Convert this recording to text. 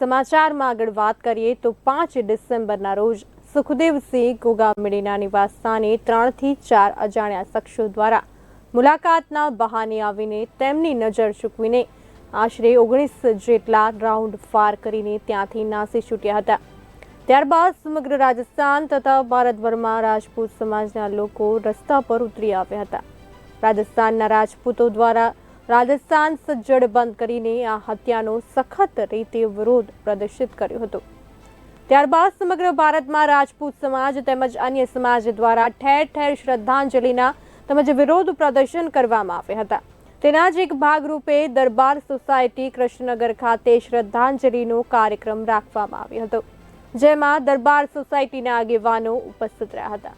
સમાચારમાં આગળ વાત કરીએ તો પાંચ ડિસેમ્બરના રોજ સુખદેવસિંહ ગોગામડીના નિવાસ સ્થાને ત્રણથી ચાર અજાણ્યા શખ્સો દ્વારા મુલાકાતના બહાને આવીને તેમની નજર ચૂકવીને આશરે ઓગણીસ જેટલા રાઉન્ડ ફાર કરીને ત્યાંથી નાસી છૂટ્યા હતા. ત્યારબાદ સમગ્ર રાજસ્થાન તથા ભારતભરમાં રાજપૂત સમાજના લોકો રસ્તા પર ઉતરી આવ્યા હતા. રાજસ્થાનના રાજપૂતો દ્વારા રાજસ્થાન સજ્જડ બંધ કરીને આ હત્યાનો સખત રીતે વિરોધ પ્રદર્શિત કર્યો હતો. ત્યારબાદ સમગ્ર ભારતમાં રાજપૂત સમાજ તેમજ અન્ય સમાજ દ્વારા ઠેર ઠેર શ્રદ્ધાંજલિના તેમજ વિરોધ પ્રદર્શન કરવામાં આવ્યા હતા. તેના જ એક ભાગરૂપે દરબાર સોસાયટી કૃષ્ણનગર ખાતે શ્રદ્ધાંજલિનો કાર્યક્રમ રાખવામાં આવ્યો હતો, જેમાં દરબાર સોસાયટીના આગેવાનો ઉપસ્થિત રહ્યા હતા.